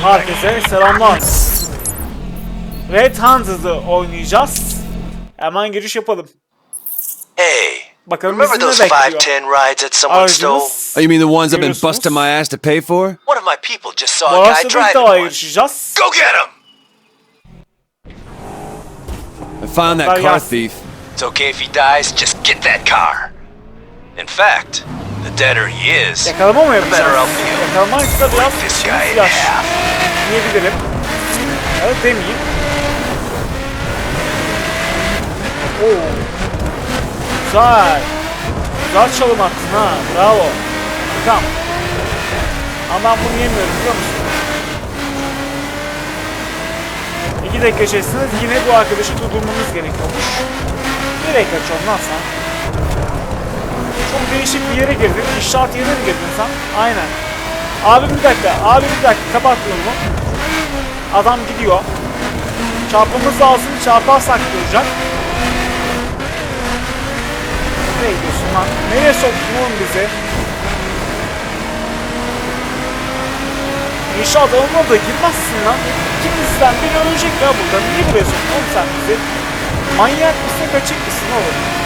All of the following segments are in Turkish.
suspect. Herkese selamlar. Red Hunted'ı oynayacağız. Hemen giriş yapalım. Hey, Bakalım remember bizi those bekliyor. 510 rides that someone stole? Aracımız. Oh, you mean the ones I've been busting my ass to pay for? One of my people just saw Bu a guy araçla bir driving daha one. yarışacağız. Go get him! I found that car thief. It's okay if he dies, just get that car. In fact, the deader he is, Yakalama mı yapacağız? Better off you. Yakalamaysa biraz this guy in yaş half. diyebilirim. Evet demeyeyim. Oo. Güzel. Güzel çalım attın ha. Bravo. Tamam. Ama ben bunu yemiyorum biliyor musun? İki dakika içerisinde yine bu arkadaşı durdurmamız gerekiyormuş. Nereye kaçıyorsun lan sen? Çok değişik bir yere girdin. İnşaat yerine mi girdin sen? Aynen. Abi bir dakika. Abi bir dakika. Kapat yolunu. Adam gidiyor. Çarpmamız lazım. Çarparsak duracak. Nereye gidiyorsun lan? Nereye soktun oğlum bizi? İnşaat alanına da girmezsin lan. İkimizden biri ölecek ya burada. Niye buraya soktun oğlum sen bizi? Manyak mısın kaçık mısın oğlum?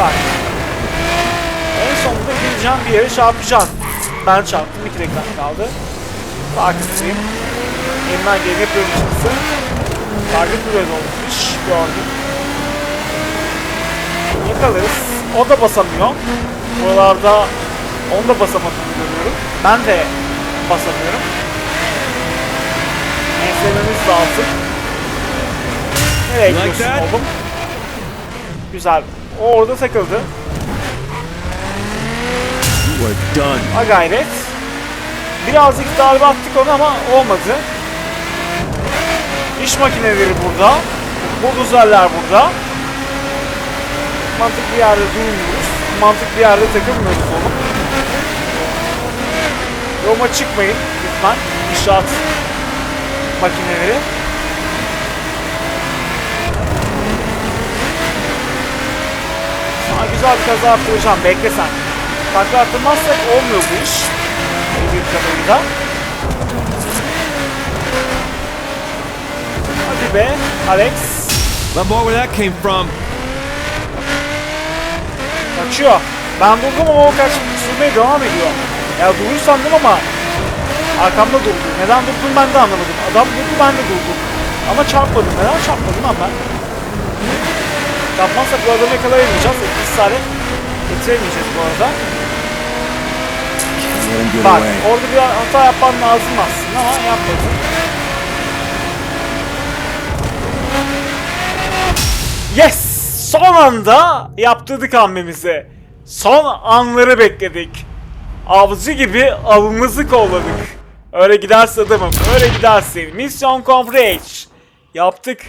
Bak. En sonunda gireceğim bir yere çarpacaksın. Ben çarptım. 2 dakika kaldı. Takipteyim. Elimden geleni yapıyorum çıksın. Target buraya olmuş. Gördüm. Yakalarız. O da basamıyor. Buralarda onu da basamadığını görüyorum. Ben de basamıyorum. Enselememiz lazım. Nereye gidiyorsun oğlum? Güzel. O orada takıldı. Ha gayret. Birazcık darbe attık ona ama olmadı. İş makineleri burada. Buldozerler burada. Mantıklı yerde durmuyoruz. Mantıklı yerde takılmıyoruz oğlum. Yoluma çıkmayın lütfen. İnşaat makineleri. Güzel bir kaza yaptıracağım. Bekle sen. Takla attırmazsak olmuyor bu iş. Bildiğim kadarıyla. Hadi be Alex. Let more where that came from. Kaçıyor. Ben durdum ama o kaç sürmeye devam ediyor. Ya durur sandım ama arkamda durdu. Neden durdum ben de anlamadım. Adam durdu ben de durdum. Ama çarpmadım. Neden çarpmadım lan ben? Çarpmazsak bu adamı yakalayamayacağız. İki isaret getiremeyeceğiz bu arada. Bak orada bir hata yapman lazım aslında ama yapmadın. Yes! Son anda yaptırdık hamlemizi. Son anları bekledik. Avcı gibi avımızı kolladık. Öyle giderse adamım, öyle gidersin. Mission complete. Yaptık.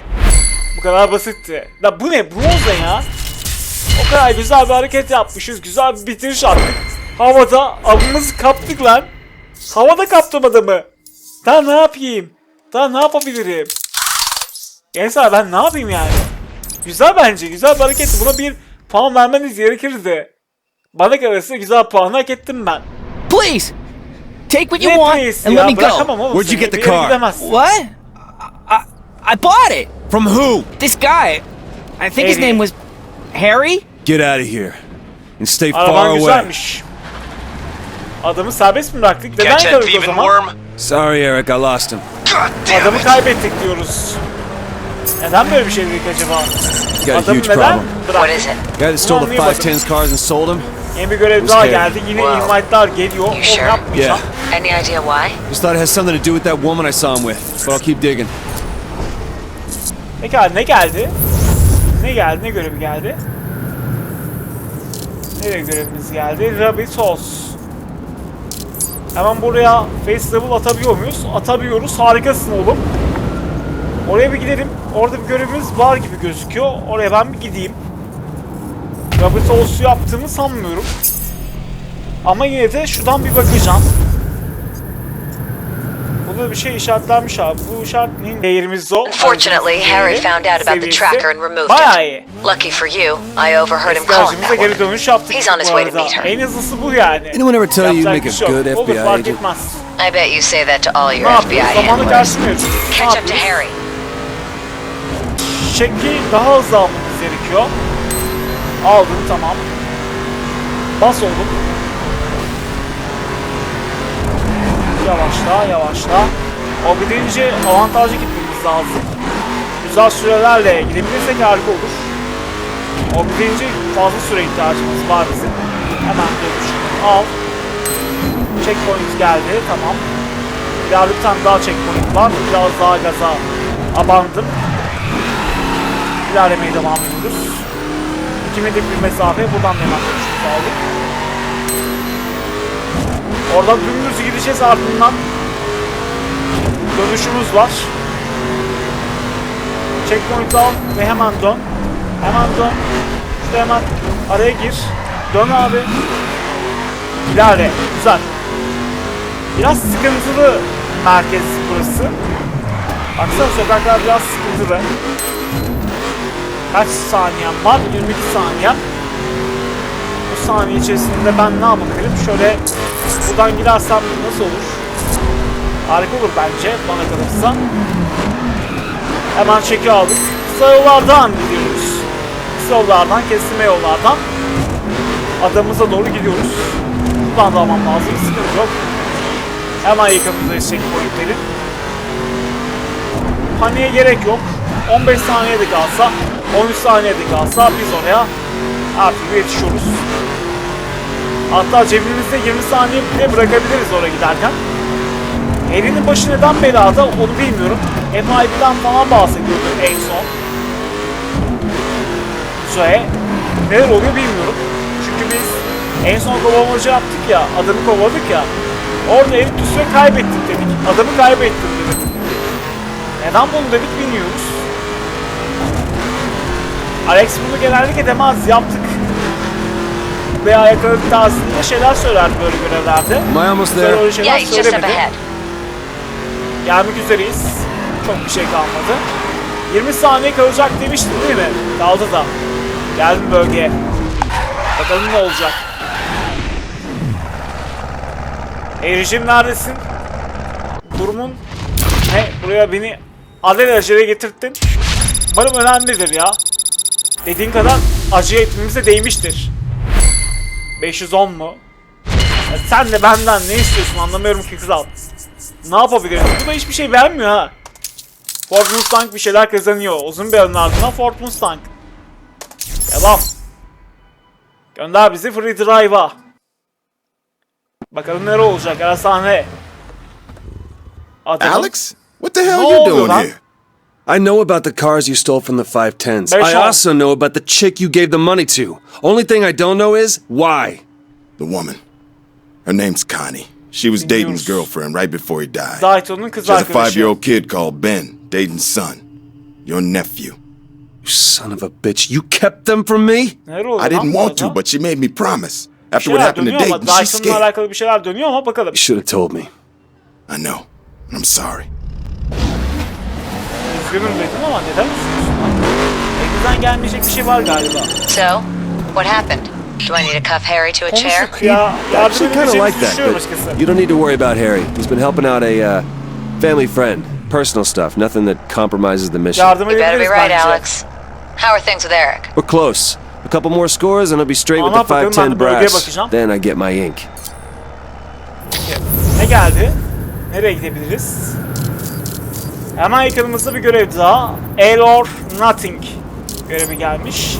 Bu kadar basitti. Da bu ne? Bronz ne ya? O kadar güzel bir hareket yapmışız. Güzel bir bitiriş attık. Havada avımızı kaptık lan. Havada kaptım adamı. Daha ne yapayım? Daha ne yapabilirim? Gençler ben ne yapayım yani? Güzel bence. Güzel bir hareketti. Buna bir puan vermeniz gerekirdi. Bana kalırsa güzel puan hak ettim ben. Please, take what you Ne want and let me go. Where'd you get the car? gidemezsin. What? I, I, I bought it. From who? This guy. I think his Eddie. name was Harry. Get out of here. And stay far Araban away. güzelmiş. Adamı serbest mi bıraktık? Neden Catch kaldık o thieving zaman? worm? Sorry, Eric, I lost him. God damn Adamı it! kaybettik diyoruz. Neden böyle bir şey dedik acaba? He's got a Adamı huge neden problem. bıraktık? What is it? Guy that stole the Anlayamadım. 510s cars and sold them. Yeni bir görev daha Harry? geldi. Yine Wow. invite'lar geliyor. Onu sure? yapmayacağım. Yeah. Any idea why? Just thought it has something to do with that woman I saw him with. But I'll keep digging. Pekala ne geldi? Ne geldi? Ne görevi geldi? Nereye görevimiz geldi? Rabbit House. Hemen buraya face level atabiliyor muyuz? Atabiliyoruz. Harikasın oğlum. Oraya bir gidelim. Orada bir görevimiz var gibi gözüküyor. Oraya ben bir gideyim. Rabbit House'u yaptığımı sanmıyorum. Ama yine de şuradan bir bakacağım. Burada bir şey işaretlenmiş abi. Bu işaret neyin? Değerimiz o. Unfortunately, Harry found out about the tracker and removed Bayağı it. iyi. Lucky for you, I overheard him calling that geri dönüş yaptık He's on his bu way to meet her. En hızlısı bu yani. Anyone ever tell you Yapacak make a şey good FBI agent? I bet you say that to all your FBI handlers. Catch up to? Harry. Çeki daha hızlı almamız gerekiyor. Aldım tamam. Bas oğlum. Yavaşla yavaşla. O gidince avantajlı gitmemiz lazım. Güzel sürelerle gidebilirsek harika olur. O gidince fazla süre ihtiyacımız var bizim. Hemen dönüş. Al. Checkpoint geldi tamam. İleride bir tane daha checkpoint var. Biraz daha gaza abandım. İlerlemeye devam ediyoruz. 2 metre bir mesafe. Buradan da hemen dönüşümüzü aldık. Oradan dümdüz gideceğiz ardından dönüşümüz var. Checkpoint al ve hemen dön. Hemen dön. İşte hemen araya gir. Dön abi. İlerle. Güzel. Biraz sıkıntılı merkez burası. Baksana sokaklar biraz sıkıntılı. Kaç saniyem var? 22 saniyem. Bu saniye içerisinde ben ne yapabilirim? Şöyle buradan gidersem nasıl olur? Harika olur bence bana kalırsa. Hemen çeki aldık. Kısa yollardan gidiyoruz. Kısa yollardan, kesime yollardan adamımıza doğru gidiyoruz. Buradan da almam lazım. Sıkıntı yok. Hemen yakınımızdayız checkpointlerin. Paniğe gerek yok. 15 saniyede kalsa, 13 saniyede kalsa biz oraya türlü yetişiyoruz. Hatta cebimizde 20 saniye bile bırakabiliriz oraya giderken. Elinin başı neden belada onu bilmiyorum. MIB'den falan bahsediyordu en son. Zoe. Neler oluyor bilmiyorum. Çünkü biz en son kovalamacı yaptık ya, adamı kovaladık ya. Orada Erik Tüsve kaybettik dedik. Adamı kaybettim dedik. Neden bunu dedik bilmiyoruz. Alex bunu genellikle demez, yaptık. Veya yakaladık tarzında şeyler söylerdi böyle görevlerde. I almost Güzel there? öyle şeyler Yeah, he's just up söylemedi. ahead. Gelmek üzereyiz. Çok bir şey kalmadı. 20 saniye kalacak demiştim değil mi? Kaldı da. Geldim bölgeye. Bakalım ne olacak. Ericim neredesin? Durumun ne? Buraya beni alelacele getirttin. Umarım önemlidir ya. Dediğin kadar acıya etmemize değmiştir. 510 mu? Ya sen de benden ne istiyorsun anlamıyorum ki kızal. Ne yapabiliriz? Bu da hiçbir şey beğenmiyor ha. Ford Mustang bir şeyler kazanıyor. Uzun bir adın ardından Ford Mustang. Devam. Gönder bizi Free Drive'a. Bakalım nere olacak ara sahne. Atalım. Alex? What the hell Ne you doing here? I know about the cars you stole from the 510s. Beş I also know about the chick you gave the money to. Only thing I don't know is why. The woman. Her name's Connie. She was Dayton's girlfriend right before he died. Dayton'un kız She has a five-year-old kid called Ben, Dayton's son. Your nephew. You son of a bitch. You kept them from me? I didn't want to, but she made me promise. After what happened to Dayton, she's Dyson'la scared. alakalı bir şeyler dönüyor ama bakalım. You should have told me. I know. I'm sorry. Üzgünüm dedin ama neden üzgünsün lan? Gelmeyecek bir şey var galiba. So, what happened? Do I need to cuff Harry to a chair? Konuştuk ya. Yardım Actually, kind of like edeceğimizi that. düşünüyorum But you don't need to worry about Harry. He's been helping out a uh, family friend. Personal stuff. Nothing that compromises the mission. Yardım You better be edebiliriz right, bence. Alex. How are things with Eric? We're close. A couple more scores and I'll be straight with the Anlat bakalım, ben de 510 bölgeye brass. bakacağım. Then I get my ink. Ne geldi? Nereye gidebiliriz? Hemen yakınımızda bir görev daha. All or Nothing görevi gelmiş.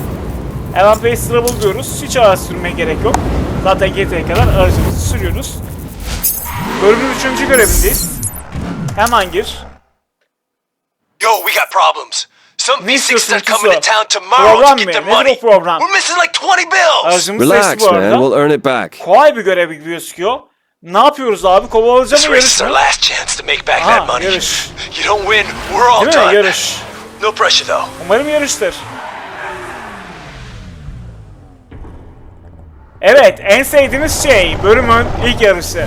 Hemen Pace Travel diyoruz. Hiç araç sürmeye gerek yok. Zaten GT'ye kadar aracımızı sürüyoruz. Bölümün üçüncü görevindeyiz. Hemen gir. Yo, we got problems. Some Ne V6s istiyorsun are coming to town tomorrow Program to get mı? their money. We're missing like 20 bills. Aracımız Relax, man. We'll earn it back. Kolay bir görev gibi gözüküyor. Ne yapıyoruz abi? This mı yarış mı? money. yarış. You don't win, we're all Değil mi? done. Yarış. No pressure though. Umarım yarıştır. Evet, en sevdiğiniz şey bölümün ilk yarışı.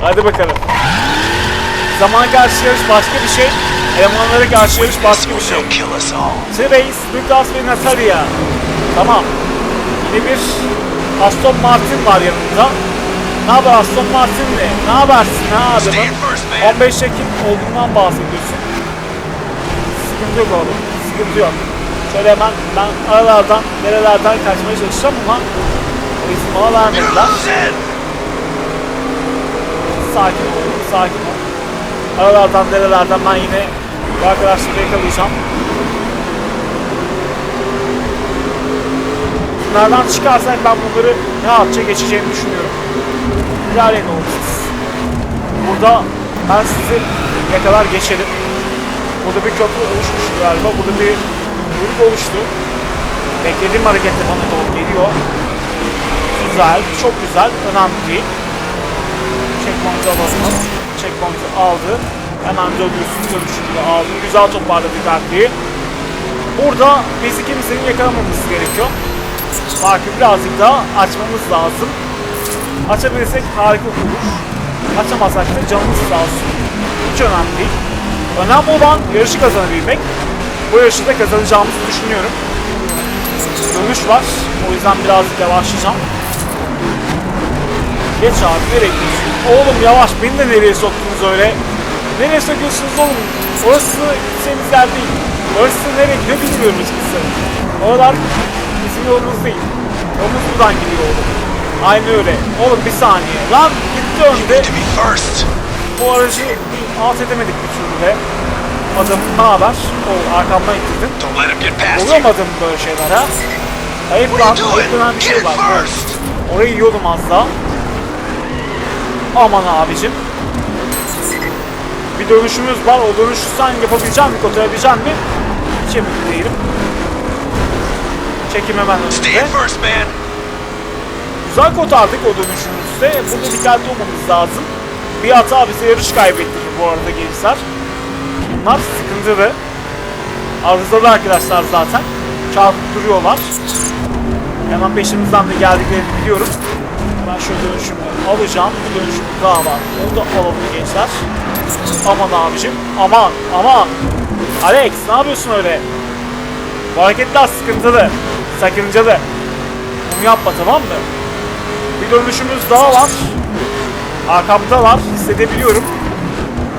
Hadi bakalım. Zamana karşı yarış başka bir şey, elemanlara karşı yarış başka bir şey. Trace, Lucas ve Natalia. Tamam. Yine bir Aston Martin var yanında. Ne haber Aston Martin de? Ne habersin ha man. 15 Ekim olduğundan bahsediyorsun. Sıkıntı yok oğlum. Sıkıntı yok. Şöyle hemen ben aralardan, nerelerden kaçmaya çalışacağım ama izin bana vermediler. Sakin ol, sakin ol. Aralardan, nerelerden ben yine bu arkadaşları yakalayacağım. Bunlardan çıkarsak ben bunları rahatça geçeceğimi düşünüyorum. Oğlum siz. Burada ben sizi yakalar geçelim. Burada bir köprü oluşmuştu galiba. Burada bir kuyruk oluştu. Beklediğim hareketle bana doğru geliyor. Güzel, çok güzel. Önemli değil. Checkpoint'i alalım. Checkpoint'i aldı. Hemen dönüyorsun. Dönüşünü aldı. Güzel toparladık arkayı. Burada bizi kimsenin yakalamamız gerekiyor. Farkı birazcık daha açmamız lazım. Açabilirsek harika olur. Açamazsak da canımız sağ olsun. Hiç önemli değil. Önemli olan yarışı kazanabilmek. Bu yarışı da kazanacağımızı düşünüyorum. Dönüş var. O yüzden birazcık yavaşlayacağım. Geç abi nereye? Oğlum yavaş beni de nereye soktunuz öyle? Nereye sokuyorsunuz oğlum? Orası gideceğimiz yer değil. Orası nereye gidiyor bilmiyorum açıkçası. Oralar bizim yolumuz değil. Yolumuz buradan gidiyor oğlum. Aynı öyle. Oğlum bir saniye. Lan gitti önde. Bu aracı alt edemedik bir türlü de. Adım ne haber? O arkamdan past Oluyor mu adım böyle şeyler ha? Ayıp lan. Ayıp doing? bir şey var. Orayı yiyordum az daha. Aman abicim. Bir dönüşümüz var. O dönüşü sen yapabilecek misin? Oturabilecek misin? Hiç emin değilim. Çekim hemen önünde. Güzel kotardık o dönüşümüzde. Burada dikkatli olmamız lazım. Bir hata bize yarış kaybettirir bu arada gençler. Bunlar sıkıntılı. Arızalı arkadaşlar zaten. Çarpıp duruyorlar. Hemen peşimizden de geldiklerini biliyorum. Ben şu dönüşümü alacağım. Bir dönüşüm daha var. Onu da alalım gençler. Aman abicim. Aman aman. Alex ne yapıyorsun öyle? Bu hareketler sıkıntılı. Sakıncalı. Bunu yapma tamam mı? Bir dönüşümüz daha var. Arkamda var. Hissedebiliyorum.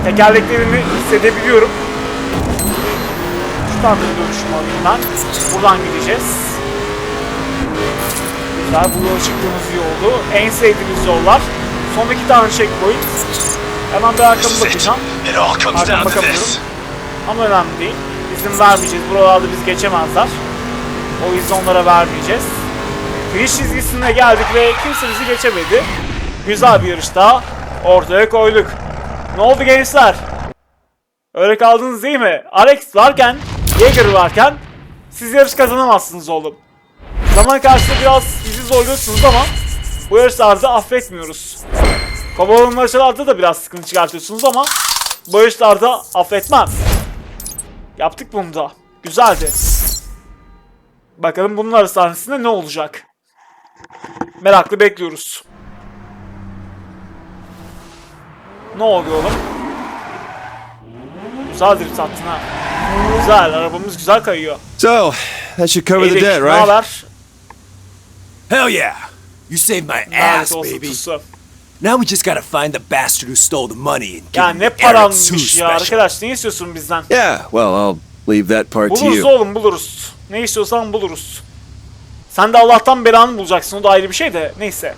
Tekerleklerini hissedebiliyorum. Da bir dönüşüm alayım ben. Buradan gideceğiz. Güzel. Bu çıktığımız iyi oldu. En sevdiğimiz yollar. Son iki tane checkpoint. Hemen bir it. bakacağım. Arkama bakamıyorum. Ama önemli değil. İzin vermeyeceğiz. Buralarda biz geçemezler. O yüzden onlara vermeyeceğiz. Finish çizgisine geldik ve kimse bizi geçemedi. Güzel bir yarış daha ortaya koyduk. Ne oldu gençler? Öyle kaldınız değil mi? Alex varken, Jaeger varken siz yarış kazanamazsınız oğlum. Zaman karşısında biraz bizi zorluyorsunuz ama bu yarışlarda affetmiyoruz. Kovalamacalarda da biraz sıkıntı çıkartıyorsunuz ama bu yarışlarda affetmem. Yaptık bunu da. Güzeldi. Bakalım bunun arası sahnesinde ne olacak? Meraklı bekliyoruz. Ne oluyor oğlum? Güzel drift attın ha. Güzel, arabamız güzel kayıyor. So, that should cover the debt, right? haber? Hell yeah! You saved my ass, baby. Tusu. Now we just gotta find the bastard who stole the money and give Ya ne paranmış ya special. arkadaş ne istiyorsun bizden? Yeah, well, I'll leave that part to Buluruz you. oğlum buluruz. Ne istiyorsan buluruz. Sen de Allah'tan belanı bulacaksın o da ayrı bir şey de neyse.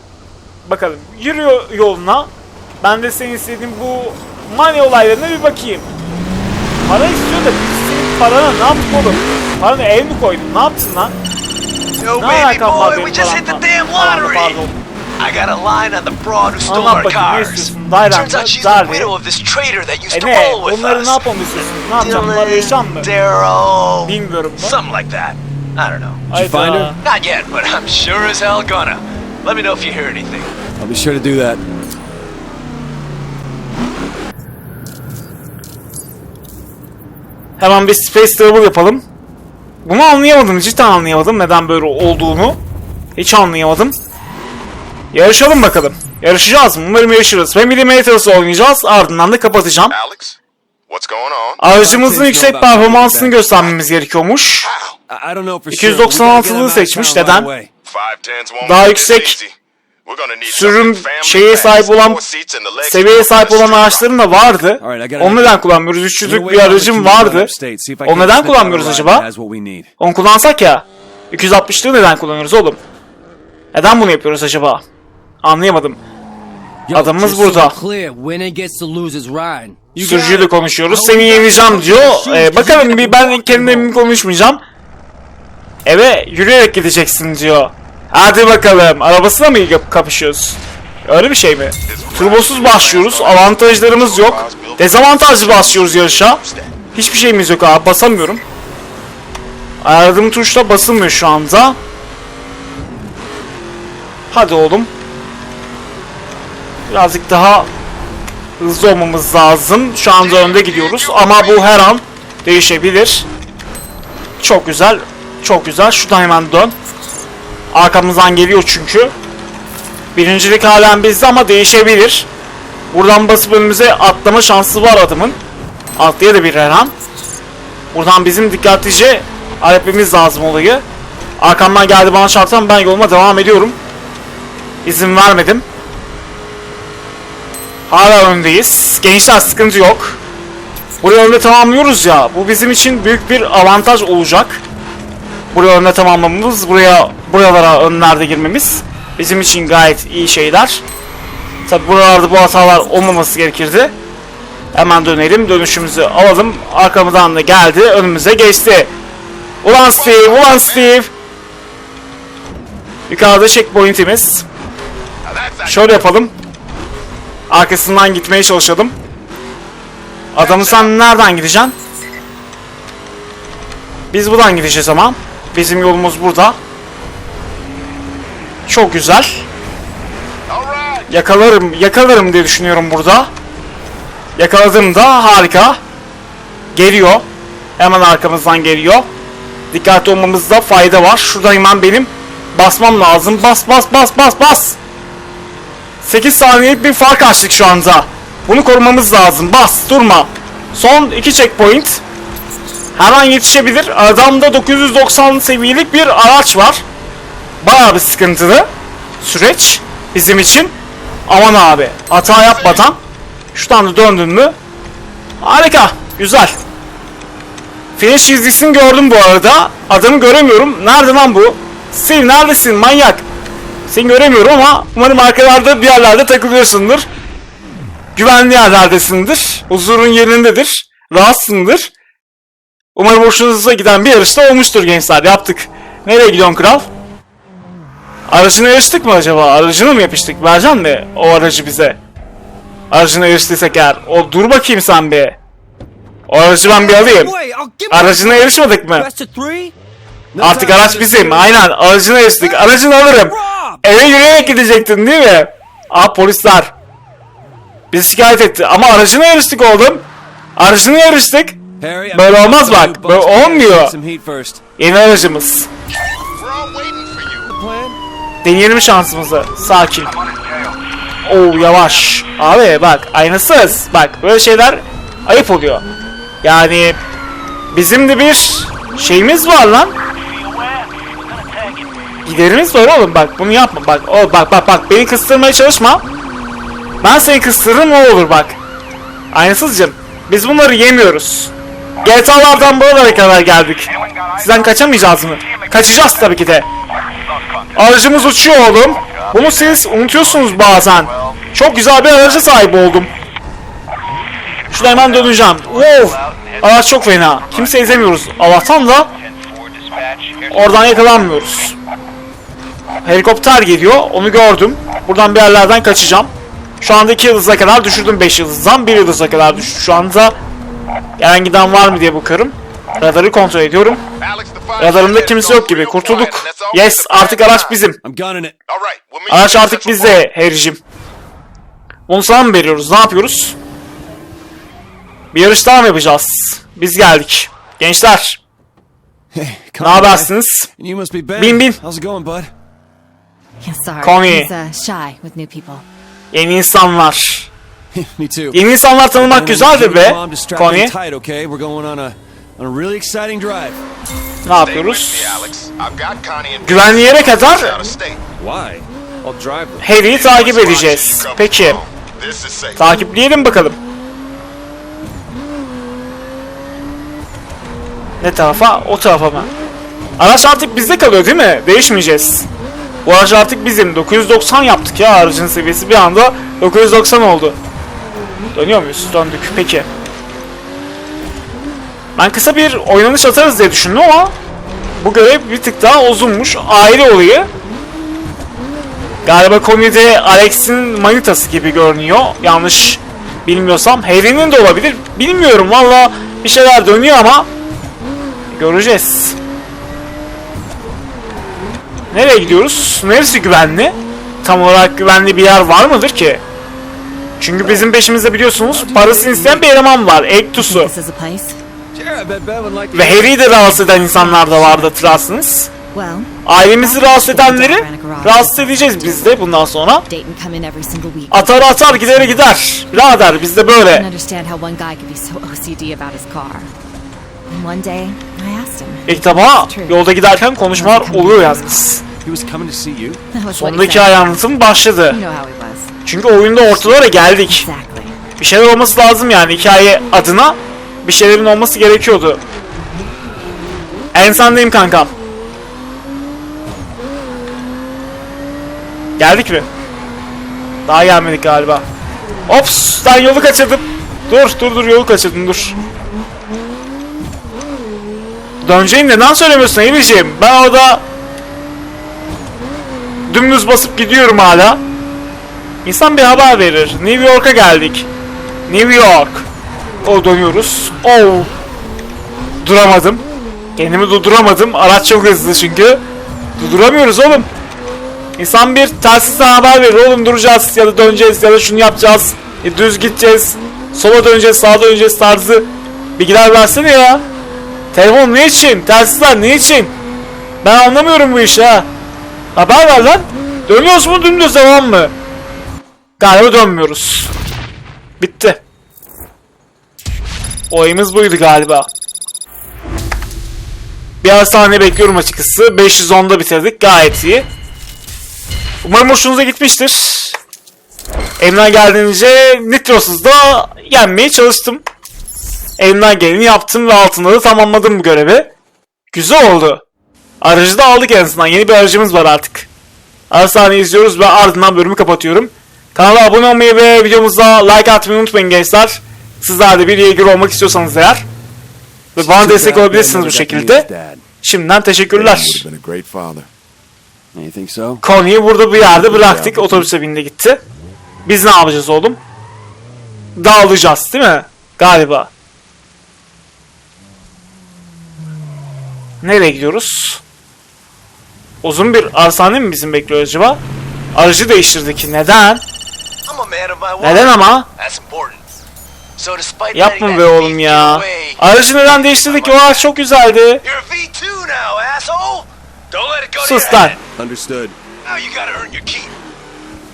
Bakalım yürü yoluna. Ben de senin istediğin bu money olaylarına bir bakayım. Para istiyor da biz senin parana ne yaptık oğlum? Paranı el mi koydun? Ne yaptın lan? Yo, Ne baby alakam var boy, benim we just hit the paramla? damn Pardon, lottery! pardon. I got a line on the broad who stole Anlat our bakayım ne cars. istiyorsun? Turns out she's the widow of this traitor that used E to ne? roll with Onları us. ne yapalım istiyorsun? Ne yapacağım? Bunlar yaşam mı? Daryl. Bilmiyorum ben. Something like that. I don't know. Did you find her? Not yet, but I'm sure as hell gonna. Let me know if you hear anything. I'll be sure to do that. Hemen bir space travel yapalım. Bunu anlayamadım, cidden anlayamadım neden böyle olduğunu. Hiç anlayamadım. Yarışalım bakalım. Yarışacağız mı? Umarım yarışırız. Family Matters oynayacağız. Ardından da kapatacağım. Alex, what's going on? Aracımızın yüksek performansını göstermemiz gerekiyormuş. I don't know for sure. but we gotta get 296'lığı him out of seçmiş. Neden? Daha yüksek sürüm şeye sahip olan seviyeye sahip olan araçların da vardı. O neden kullanmıyoruz? 300'lük bir aracım vardı. O neden kullanmıyoruz acaba? Onu kullansak ya. 260'lığı neden kullanıyoruz oğlum? Neden bunu yapıyoruz acaba? Anlayamadım. Adamımız burada. Sürücüyle konuşuyoruz. Seni yeneceğim diyor. Ee, bakalım bir ben kendim konuşmayacağım. Eve yürüyerek gideceksin diyor. Hadi bakalım. Arabasına mı kapışıyoruz? Öyle bir şey mi? Turbosuz başlıyoruz. Avantajlarımız yok. Dezavantajlı başlıyoruz yarışa. Hiçbir şeyimiz yok abi. Basamıyorum. Ayarladığım tuşla basılmıyor şu anda. Hadi oğlum. Birazcık daha hızlı olmamız lazım. Şu anda önde gidiyoruz ama bu her an değişebilir. Çok güzel. Çok güzel. Şuradan hemen dön. Arkamızdan geliyor çünkü. Birincilik halen bizde ama değişebilir. Buradan basıp önümüze atlama şansı var adamın. Atlayabilir her an. Buradan bizim dikkatlice halletmemiz lazım olayı. Arkamdan geldi bana çarptan ben yoluma devam ediyorum. İzin vermedim. Hala öndeyiz. Gençler sıkıntı yok. Burayı önde tamamlıyoruz ya. Bu bizim için büyük bir avantaj olacak. Burayı önde tamamlamamız, buraya buralara önlerde girmemiz bizim için gayet iyi şeyler. Tabi buralarda bu hatalar olmaması gerekirdi. Hemen dönelim, dönüşümüzü alalım. Arkamızdan da geldi, önümüze geçti. Ulan Steve, ulan Steve. Yukarıda checkpoint'imiz. Şöyle yapalım. Arkasından gitmeye çalışalım. Adamı sen nereden gideceksin? Biz buradan gideceğiz ama. Bizim yolumuz burada. Çok güzel. Yakalarım, yakalarım diye düşünüyorum burada. Yakaladım da harika. Geliyor. Hemen arkamızdan geliyor. Dikkatli olmamızda fayda var. Şurada hemen benim basmam lazım. Bas bas bas bas bas. 8 saniyelik bir fark açtık şu anda. Bunu korumamız lazım. Bas durma. Son 2 checkpoint. Hemen yetişebilir. Adamda 990 seviyelik bir araç var. Bayağı bir sıkıntılı süreç bizim için. Aman abi hata yapmadan şuradan da döndün mü harika güzel. Finish çizgisini gördüm bu arada. Adamı göremiyorum. Nerede lan bu? Steve neredesin manyak? Seni göremiyorum ama umarım arkalarda bir yerlerde takılıyorsundur. Güvenli yerlerdesindir. Huzurun yerindedir. Rahatsındır. Umarım hoşunuza giden bir yarışta olmuştur gençler. Yaptık. Nereye gidiyorsun kral? Aracına yarıştık mı acaba? Aracını mı yapıştık? Vereceksin mi o aracı bize? Aracına yarıştıysak eğer. O dur bakayım sen bir. O aracı ben bir alayım. Aracına yarışmadık mı? Artık araç bizim. Aynen. Aracına yarıştık. Aracını alırım. Eve yürüyerek gidecektin değil mi? Aa polisler. Bizi şikayet etti. Ama aracına yarıştık oğlum. Aracına yarıştık. Böyle olmaz bak. Böyle olmuyor. Yeni aracımız. Deneyelim şansımızı. Sakin. Oo yavaş. Abi bak aynasız. Bak böyle şeyler ayıp oluyor. Yani bizim de bir şeyimiz var lan. Giderimiz var oğlum bak bunu yapma bak o bak bak bak beni kıstırmaya çalışma. Ben seni kıstırırım ne olur bak. Aynasızcım biz bunları yemiyoruz. GTA'lardan buralara kadar geldik. Sizden kaçamayacağız mı? Kaçacağız tabii ki de. Aracımız uçuyor oğlum. Bunu siz unutuyorsunuz bazen. Çok güzel bir araca sahip oldum. Şuna hemen döneceğim. Wow. Araç çok fena. Kimse ezemiyoruz. Allah'tan da oradan yakalanmıyoruz. Helikopter geliyor. Onu gördüm. Buradan bir yerlerden kaçacağım. Şu anda 2 yıldıza kadar düşürdüm 5 yıldızdan 1 yıldıza kadar düştü. Şu anda gelen giden var mı diye bakarım. Radarı kontrol ediyorum. Radarımda kimse yok gibi. Kurtulduk. Yes artık araç bizim. Araç artık bizde hericim. Onu sana mı veriyoruz? Ne yapıyoruz? Bir yarış daha mı yapacağız? Biz geldik. Gençler. Ne habersiniz? Bin, bin. How's it going, bud? Yeah, sorry. Connie. He's uh, shy with new people. Yeni insanlar. Me too. İnsanlar tanımak güzeldir be. Connie. tight, okay? We're going on a on a really exciting drive. Ne yapıyoruz? Güvenli yere kadar Why? I'll drive them. Harry'i takip edeceğiz. Peki. Takipleyelim bakalım. Ne tarafa? O tarafa mı? Araç artık bizde kalıyor değil mi? Değişmeyeceğiz. Bu araç artık bizim. 990 yaptık ya aracın seviyesi bir anda 990 oldu. Dönüyor muyuz? Döndük. Peki. Ben kısa bir oynanış atarız diye düşündüm ama bu görev bir tık daha uzunmuş. Aile olayı. Galiba komide Alex'in manitası gibi görünüyor. Yanlış bilmiyorsam. Harry'nin de olabilir. Bilmiyorum valla bir şeyler dönüyor ama göreceğiz. Nereye gidiyoruz? Neresi güvenli? Tam olarak güvenli bir yer var mıdır ki? Çünkü bizim peşimizde biliyorsunuz parasını isteyen bir eleman var. Ektus'u. Ve Harry'i de rahatsız eden insanlar da vardı hatırlarsınız. Ailemizi rahatsız edenleri rahatsız edeceğiz biz de bundan sonra. Atar atar gideri gider. Birader bizde I böyle. İlk defa yolda giderken konuşmalar oluyor yalnız. Sondaki said. anlatım başladı. Çünkü oyunda ortalara geldik. Bir şeyler olması lazım yani hikaye adına. Bir şeylerin olması gerekiyordu. Ensandayım kankam. Geldik mi? Daha gelmedik galiba. Ops ben yolu kaçırdım. Dur dur dur yolu kaçırdım dur. Döneceğini neden söylemiyorsun Eylül'ciğim? Ben orada dümdüz basıp gidiyorum hala. İnsan bir haber verir. New York'a geldik. New York. O dönüyoruz. Oh. Duramadım. Kendimi durduramadım. Araç çok hızlı çünkü. Durduramıyoruz oğlum. İnsan bir telsizden haber verir. Oğlum duracağız ya da döneceğiz ya da şunu yapacağız. E, düz gideceğiz. Sola döneceğiz, sağa döneceğiz tarzı bilgiler versene ya. Telefon ne için? Telsizler ne için? Ben anlamıyorum bu işi ha. Haber ver lan. Dönüyoruz mu dümdüz devam mı? Galiba dönmüyoruz. Bitti. Oyumuz buydu galiba. Bir sahne bekliyorum açıkçası. 510'da bitirdik. Gayet iyi. Umarım hoşunuza gitmiştir. Elimden geldiğince Nitros'uz da yenmeye çalıştım. Elimden geleni yaptım ve altında da tamamladım bu görevi. Güzel oldu. Aracı da aldık en azından. Yeni bir aracımız var artık. Ara sahne izliyoruz ve ardından bölümü kapatıyorum. Kanala abone olmayı ve videomuza like atmayı unutmayın gençler. Sizler de bir ilgili olmak istiyorsanız eğer. Ve bana destek olabilirsiniz bu şekilde. Şimdiden teşekkürler. Connie'yi burada bir yerde bıraktık. Otobüse bindi gitti. Biz ne yapacağız oğlum? Dağılacağız değil mi? Galiba. Nereye gidiyoruz? Uzun bir arsane mi bizim bekliyor acaba? Aracı değiştirdik. Neden? Neden ama? That's important. So despite Yapma be oğlum ya. Aracı neden değiştirdik? O araç çok güzeldi. You're a V2 now, asshole. Don't let it go to Sus lan. head. Understood. Now you gotta earn your keep.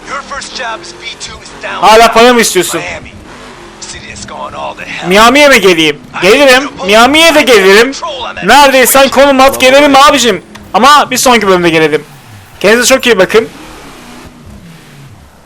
Your first job as V2 is down Hala para mı istiyorsun? Miami'ye mi geleyim? Gelirim. Miami'ye de gelirim. Neredeysen konum at gelirim abicim. Ama bir sonraki bölümde gelelim. Kendinize çok iyi bakın.